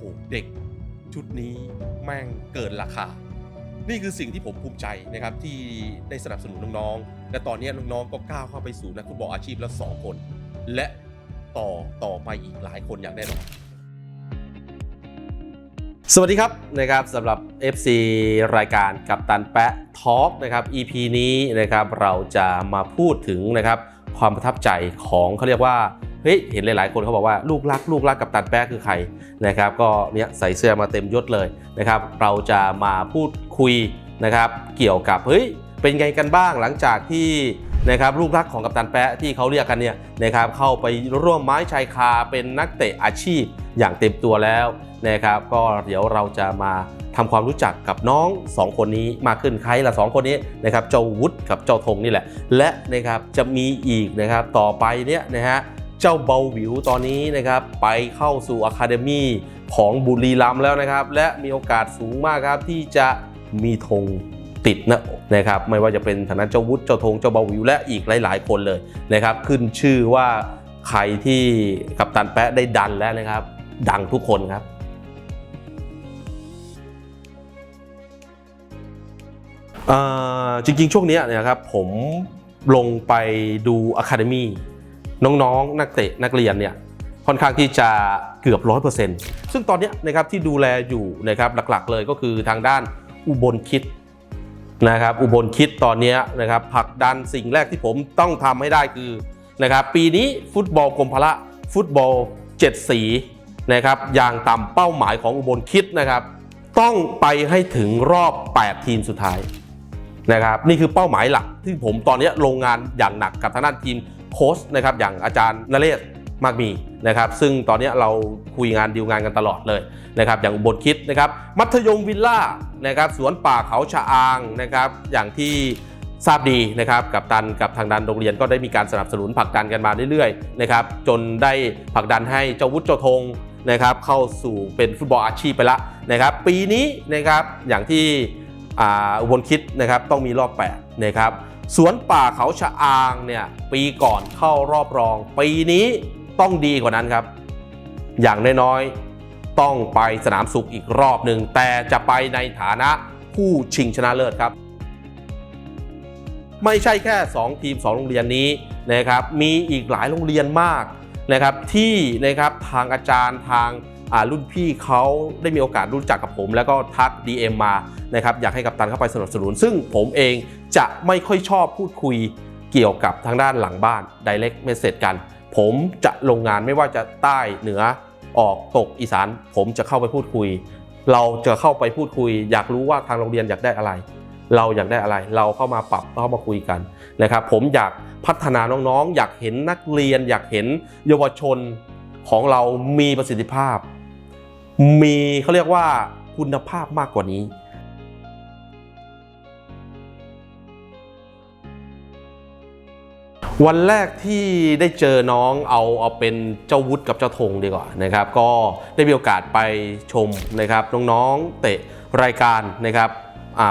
หเด็กชุดนี้แม่งเกินราคา นี่คือสิ่งที่ผมภูมิใจนะครับที่ได้สนับสนุนน้องๆ และตอนนี้น้องๆก็ก้าวเข้าไปสู่นักฟุตบอลอาชีพแล้วสองคน และต่อต่อไปอีกหลายคนอย่างแน่นอนสวัสดีครับนะครับสำหรับ FC รายการกับตันแปะทอล์กนะครับ EP นี้นะครับเราจะมาพูดถึงนะครับความประทับใจของเขาเรียกว่า เฮ้ยเห็นหลายๆ คนเขาบอกว่าลูกรักลูกรักกับตันแปะคือใครนะครับก็เนี่ยใส่เสื้อมาเต็มยศเลยนะครับเราจะมาพูดคุยนะครับเกี่ยวกับเฮ้ยเป็นไงกันบ้างหลังจากที่นะครับลูกรักของกัปตันแปะที่เขาเรียกกันเนี่ยนะครับเข้าไปร่วมไม้ชายคาเป็นนักเตะอาชีพอย่างเต็มตัวแล้วนะครับก็เดี๋ยวเราจะมาทำความรู้จักกับน้อง 2 คนนี้มากขึ้นใครละ2คนนี้นะครับเจ้าวุฒิกับเจ้าธงนี่แหละ และนะครับจะมีอีกนะครับต่อไปเนี่ยนะฮะ เจ้าเบาวิวตอนนี้นะครับไปเข้าสู่อะคาเดมีของบุรีรัมแล้วนะครับ และมีโอกาสสูงมากครับที่จะมีธงติดหนะนะครับไม่ว่าจะเป็นทานเจ้าวุฒิเจ้าธงเจ้าเบาวิวและอีกหลาย ๆ คนเลยนะครับ ขึ้นชื่อว่าใครที่กัปตันแปะได้ดันแล้วนะครับ ดังทุกคนครับจริงๆ ช่วงนี้นยครับผมลงไปดูอะคาเดมี น้องๆ นักเตะนักเรียนเนี่ยค่อนข้างที่จะเกือบ100%ซึ่งตอนนี้นะครับที่ดูแลอยู่นะครับหลักๆเลยก็คือทางด้านอุบลคิดนะครับอุบลคิดตอนนี้นะครับผลักดันสิ่งแรกที่ผมต้องทำให้ได้คือนะครับปีนี้ฟุตบอลกรมพละฟุตบอล 7 สีนะครับอย่างต่ำเป้าหมายของอุบลคิดนะครับ ต้องไปให้ถึงรอบ 8 ทีมสุดท้ายนะครับนี่คือเป้าหมายหลักที่ผมตอนนี้ลงงานอย่างหนักกับทางด้านทีม โค้ชนะครับอย่างอาจารย์นเรศมากมีนะครับซึ่งตอนนี้เราคุยงานดีลงานกันตลอดเลยนะครับอย่างบลคิดนะครับมัธยมวิลล่านะครับสวนป่าเขาชะอางนะครับอย่างที่ทราบดีนะครับกับตันกับทางด้านโรงเรียนก็ได้มีการสนับสนุนผลักดันกันมาเรื่อยๆนะครับจนได้ผลักดันให้เจ้าวุฒิเจ้าธงนะครับเข้าสู่เป็นฟุตบอลอาชีพไปละนะครับปีนี้นะครับอย่างที่อุบลคิดนะครับต้องมีรอบ8นะครับ สวนป่าเขาชะอางเนี่ยปีก่อนเข้ารอบรอง ปีนี้ต้องดีกว่านั้นครับ อย่างน้อยๆต้องไปสนามสุขอีกรอบหนึ่งแต่จะไปในฐานะผู้ชิงชนะเลิศครับ ไม่ใช่แค่ 2 ทีม 2 โรงเรียนนี้นะครับมีอีกหลายโรงเรียนมากนะครับที่นะครับทางอาจารย์ทาง รุ่นพี่เขาได้มีโอกาสรู้จักกับผม แล้วก็ทัก DM มานะครับอยากให้กับตันเข้าไปสนับสนุน ซึ่งผมเองจะไม่ค่อยชอบพูดคุยเกี่ยวกับทางด้านหลังบ้าน direct message กัน ผมจะลงงานไม่ว่าจะใต้เหนือออกตกอีสาน ผมจะเข้าไปพูดคุย เราจะเข้าไปพูดคุย อยากรู้ว่าทางโรงเรียนอยากได้อะไร เราอยากได้อะไร เราเข้ามาปรับเข้ามาคุยกันนะครับ ผมอยากพัฒนาน้องๆ อยากเห็นนักเรียน อยากเห็นเยาวชนของเรามีประสิทธิภาพ มีเขาเรียกว่าคุณภาพมากกว่านี้วันแรกที่ได้เจอน้องเอาเอาเป็นเจ้าวุฒิกับเจ้าธงดีกว่านะครับ ก็ได้มีโอกาสไปชมนะครับน้องๆเตะรายการนะครับ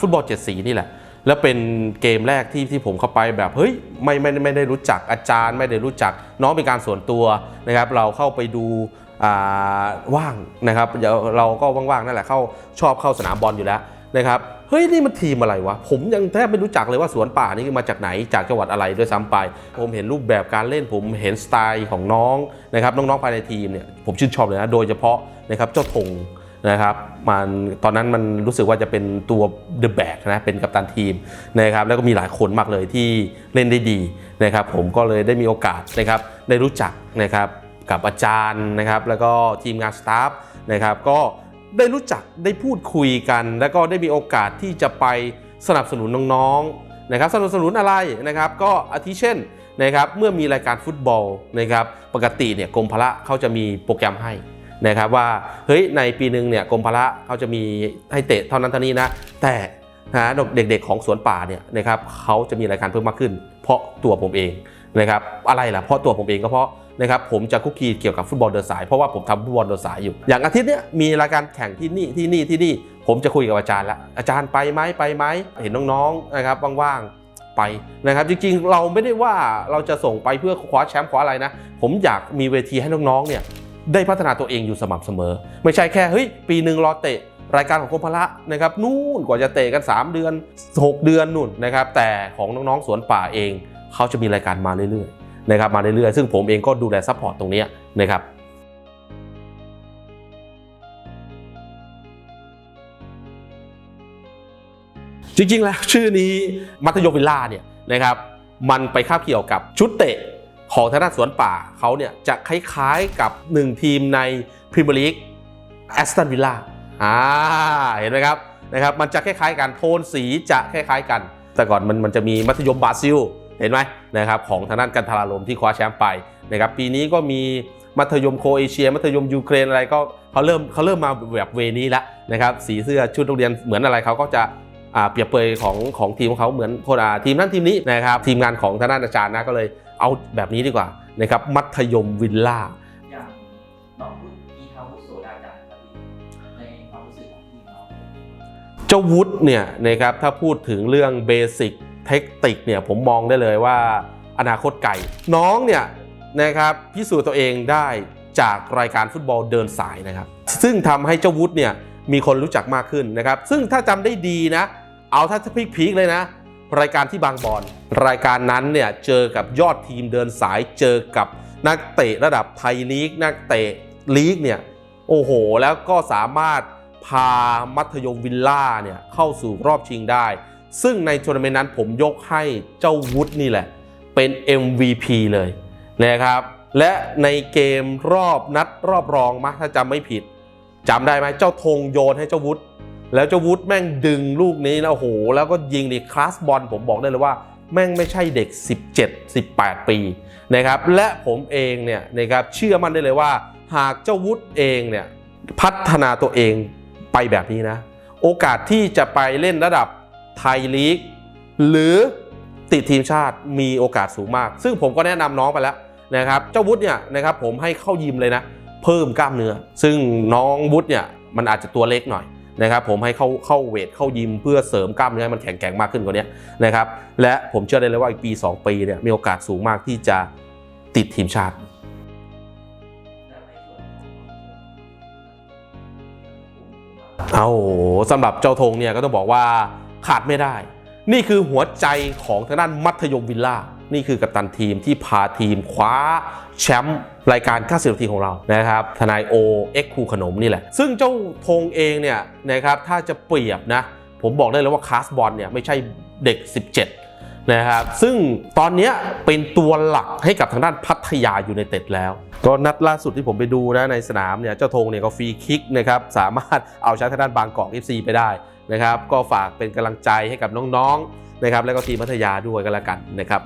ฟุตบอลเจ็ดสีนี่แหละ แล้วเป็นเกมแรกที่ที่ผมเข้าไปแบบเฮ้ยไม่ไม่ไม่ได้รู้จักอาจารย์ ไม่ได้รู้จักน้องเป็นการส่วนตัวนะครับ เราเข้าไปดู ว่างนะครับเดี๋ยวเราก็ว่างๆนั่นแหละเข้าชอบเข้าสนามบอลอยู่แล้วนะครับเฮ้ยนี่มันทีมอะไรวะ ผมยังแทบไม่รู้จักเลยว่าสวนป่านี่มาจากไหนจากจังหวัดอะไรด้วยซ้ำไป ผมเห็นรูปแบบการเล่นผมเห็นสไตล์ของน้องนะครับน้องๆภายในทีมเนี่ยผมชื่นชอบเลยนะโดยเฉพาะนะครับเจ้าธงนะครับมันตอนนั้นมันรู้สึกว่าจะเป็นตัวเดอะแบกนะเป็นกัปตันทีมนะครับแล้วก็มีหลายคนมากเลยที่เล่นได้ดีนะครับผมก็เลยได้มีโอกาสนะครับได้รู้จักนะครับ กับอาจารย์นะครับ แล้วก็ทีมงานสตาฟนะครับ ก็ได้รู้จักได้พูดคุยกัน แล้วก็ได้มีโอกาสที่จะไปสนับสนุนน้องๆนะครับ สนับสนุนอะไรนะครับ ก็อาทิเช่นนะครับเมื่อมีรายการฟุตบอลนะครับ ปกติเนี่ยกรมพละเขาจะมีโปรแกรมให้นะครับว่าเฮ้ยในปีหนึ่งเนี่ยกรมพละเขาจะมีให้เตะเท่านั้นเท่านี้นะ แต่นะเด็กๆของสวนป่าเนี่ยนะครับเขาจะมีรายการเพิ่มมากขึ้น เพราะตัวผมเอง นะครับอะไรล่ะเพราะตัวผมเองก็เพราะนะครับผมจะคุกคีเกี่ยวกับฟุตบอลเดินสาย เพราะว่าผมทำฟุตบอลเดินสายอยู่ อย่างอาทิตย์เนี้ยมีรายการแข่งที่นี่ที่นี่ที่นี่ ผมจะคุยกับอาจารย์แล้วอาจารย์ไปไหมไปไหมเห็นน้องๆนะครับว่างๆไปนะครับ จริงๆ เราไม่ได้ว่าเราจะส่งไปเพื่อคว้าแชมป์คว้าอะไรนะ ผมอยากมีเวทีให้น้องๆเนี่ยได้พัฒนาตัวเองอยู่สม่ำเสมอ ไม่ใช่แค่เฮ้ยปีหนึ่งรอเตะรายการของกรมพละนะครับนู่นกว่าจะเตะกัน 3 เดือน 6 เดือนนู่นนะครับแต่ของน้องๆสวนป่าเอง เขาจะมีรายการมาเรื่อยๆนะครับมาเรื่อยๆ ซึ่งผมเองก็ดูแลซัพพอร์ตตรงนี้นะครับจริงๆ แล้วชื่อนี้มัธยมวิลล่าเนี่ยนะครับมันไปคาบเกี่ยวกับชุดเตะของทางด้านสวนป่าเขาเนี่ยจะคล้ายๆกับ 1 ทีมในพรีเมียร์ลีกแอสตันวิลล่าอ่าเห็นไหมครับนะครับมันจะคล้ายๆกันโทนสีจะคล้ายๆกัน แต่ก่อนมันมันจะมีมัธยมบราซิล เห็นไหมนะครับของทางด้านกันทาราลมที่คว้าแชมป์ไปนะครับปีนี้ก็มีมัธยมโครเอเชีย มัธยมยูเครนอะไรก็เขาเริ่มเขาเริ่มมาแบบเวนี้แล้วนะครับสีเสื้อชุดโรงเรียนเหมือนอะไรเขาก็จะอ่าเปรียบเปรยของของทีมของเขาเหมือนคนอ่าทีมนั้นทีมนี้นะครับทีมงานของทางด้านอาจารย์นะก็เลยเอาแบบนี้ดีกว่านะครับมัธยมวิลล่าอย่างน้องพุทธมีทาวุฒิโสดาจันทร์ครับพี่ในความรู้สึกของทีมเราเจ้าวุฒิเนี่ยนะครับถ้าพูดถึงเรื่องเบสิก เทคนิคเนี่ยผมมองได้เลยว่า อนาคตไกลน้องเนี่ยนะครับพิสูจน์ตัวเองได้จากรายการฟุตบอลเดินสายนะครับ ซึ่งทำให้เจ้าวุฒิเนี่ยมีคนรู้จักมากขึ้นนะครับ ซึ่งถ้าจำได้ดีนะ เอาถ้าพีคๆเลยนะ รายการที่บางบอนรายการนั้นเนี่ยเจอกับยอดทีมเดินสายเจอกับนักเตะระดับไทยลีก นักเตะลีกเนี่ยโอ้โห แล้วก็สามารถพามัธยมวิลล่าเนี่ยเข้าสู่รอบชิงได้ ซึ่งในทัวร์นาเมนต์นั้นผมยกให้เจ้าวุฒินี่แหละ เป็น MVP เลยนะครับ และในเกมรอบนัดรอบรองมาถ้าจำไม่ผิดจำได้ไหมเจ้าธงโยนให้เจ้าวุฒิแล้วเจ้าวุฒิแม่งดึงลูกนี้นะโอ้โห แล้วก็ยิงในคลาสบอลผมบอกได้เลยว่าแม่งไม่ใช่เด็ก 17 18 ปีนะครับ และผมเองเนี่ยนะครับเชื่อมั่นได้เลยว่า หากเจ้าวุฒิเองเนี่ยพัฒนาตัวเองไปแบบนี้นะ โอกาสที่จะไปเล่นระดับ ไทยลีก หรือติดทีมชาติมีโอกาสสูงมาก ซึ่งผมก็แนะนำน้องไปแล้วนะครับ เจ้าวุฒิเนี่ยนะครับผมให้เข้ายิมเลยนะ เพิ่มกล้ามเนื้อ ซึ่งน้องวุฒิเนี่ยมันอาจจะตัวเล็กหน่อยนะครับผมให้เข้าเข้าเวทเข้ายิมเพื่อเสริมกล้ามเนื้อให้มันแข็งแกร่งมากขึ้นกว่านี้นะครับและผมเชื่อได้เลยว่าอีกปี 2 ปีเนี่ยมีโอกาสสูงมากที่จะติดทีมชาติแล้วในส่วนของเอาสำหรับเจ้าธงเนี่ยก็ต้องบอกว่า ขาดไม่ได้ นี่คือหัวใจของทางด้านมัธยมวิลล่า นี่คือกัปตันทีมที่พาทีมคว้าแชมป์รายการ90นาทีของเรานะครับ ทนายโอเอ็กคูขนมนี่แหละ ซึ่งเจ้าธงเองเนี่ยนะครับ ถ้าจะเปรียบนะ ผมบอกได้เลยว่าคาสบอลเนี่ยไม่ใช่เด็ก 17นะครับซึ่งตอนนี้เป็นตัวหลักให้กับทางด้านพัทยาอยูไนเต็ดแล้ว ก็นัดล่าสุดที่ผมไปดูนะในสนามเนี่ยเจ้าธงเนี่ยก็ฟรีคิกนะครับสามารถเอาชนะทางด้านบางกอก FC ไปได้ นะครับ ก็ฝากเป็นกำลังใจให้กับน้องๆนะครับ แล้วก็ทีมพัทยาด้วยกันละกันนะครับ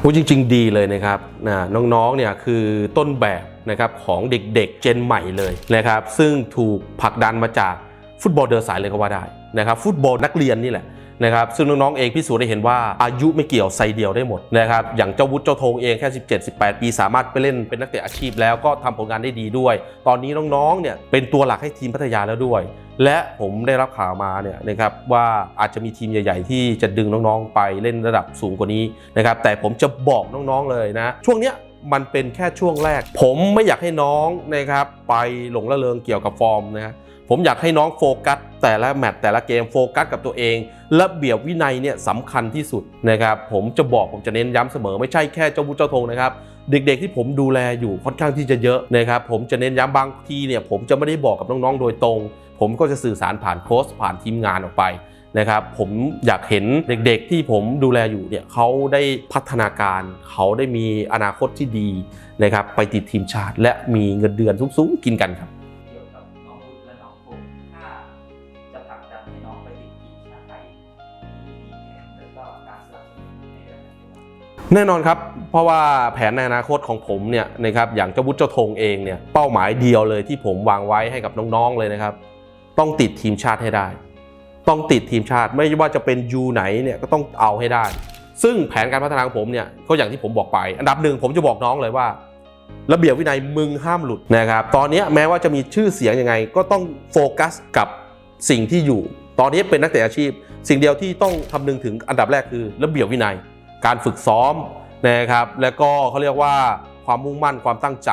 พูดจริง ๆ ดีเลยนะครับนะน้องๆเนี่ยคือต้นแบบนะครับของเด็กๆเจนใหม่เลยนะครับซึ่งถูกผลักดันมาจากฟุตบอลเดินสายเลยก็ว่าได้นะครับฟุตบอลนักเรียนนี่แหละ นะครับซึ่งน้องๆเองพิสูจน์ได้เห็นว่าอายุไม่เกี่ยวไซเดียวได้หมดนะครับอย่างเจ้าวุฒิเจ้าธงเองแค่ 17-18 ปี สามารถไปเล่นเป็นนักเตะอาชีพแล้วก็ทำผลงานได้ดีด้วย ตอนนี้น้องๆเนี่ยเป็นตัวหลักให้ทีมพัทยาแล้วด้วย และผมได้รับข่าวมาเนี่ยนะครับว่าอาจจะมีทีมใหญ่ ๆ ที่จะดึงน้องๆไปเล่นระดับสูงกว่านี้นะครับแต่ผมจะบอกน้องๆเลยนะช่วงเนี้ย มันเป็นแค่ช่วงแรก ผมไม่อยากให้น้องนะครับไปหลงระเริงเกี่ยวกับฟอร์มนะผมอยากให้น้องโฟกัสแต่ละแมตช์แต่ละเกมโฟกัสกับตัวเองระเบียบวินัยเนี่ยสำคัญที่สุดนะครับผมจะบอกผมจะเน้นย้ำเสมอไม่ใช่แค่เจ้าบุญเจ้าทงนะครับเด็กๆที่ผมดูแลอยู่ค่อนข้างที่จะเยอะนะครับผมจะเน้นย้ำบางทีเนี่ยผมจะไม่ได้บอกกับน้องๆโดยตรง ผมก็จะสื่อสารผ่านโค้ชผ่านทีมงานออกไป นะครับผมอยากเห็นเด็กๆที่ผมดูแลอยู่เนี่ยเขาได้พัฒนาการเขาได้มีอนาคตที่ดีนะครับไปติดทีมชาติ และมีเงินเดือนสูงๆกินกันครับเกี่ยวกับน้องพุทธและน้องพงษ์ถ้าจะผลักดันให้น้องไปติดทีมชาติไทยมีมีแผนแล้วก็การสนับสนุนในด้านไหนบ้างแน่นอนครับ เพราะว่าแผนในอนาคตของผมเนี่ยนะครับอย่างเจ้าวุฒิเจ้าธงเองเนี่ยเป้าหมายเดียวเลยที่ผมวางไว้ให้กับน้องๆเลยนะครับ ต้องติดทีมชาติให้ได้ ต้องติดทีมชาติไม่ว่าจะเป็นยูไหนเนี่ยก็ต้องเอาให้ได้ ซึ่งแผนการพัฒนาของผมเนี่ยก็อย่างที่ผมบอกไป อันดับหนึ่งผมจะบอกน้องเลยว่า ระเบียบวินัยมึงห้ามหลุดนะครับตอนนี้แม้ว่าจะมีชื่อเสียงยังไง ก็ต้องโฟกัสกับสิ่งที่อยู่ ตอนนี้เป็นนักเตะอาชีพ สิ่งเดียวที่ต้องคำนึงถึงอันดับแรกคือ ระเบียบวินัย การฝึกซ้อมนะครับแล้วก็เขาเรียกว่าความมุ่งมั่นความตั้งใจ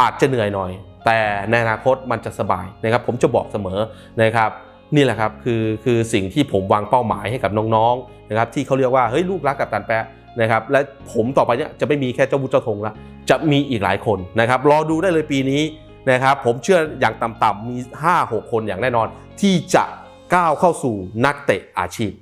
อาจจะเหนื่อยหน่อย แต่ในอนาคตมันจะสบายนะครับผมจะบอกเสมอนะครับ นี่แหละครับคือคือสิ่งที่ผมวางเป้าหมายให้กับน้องๆนะครับที่เขาเรียกว่าเฮ้ยลูกรักกับตันแปะนะครับและผมต่อไปเนี่ยจะไม่มีแค่เจ้าบุญเจ้าธงละจะมีอีกหลายคนนะครับรอดูได้เลยปีนี้นะครับผมเชื่ออย่างต่ำๆมี 5-6 คนอย่างแน่นอน ที่จะก้าวเข้าสู่นักเตะอาชีพ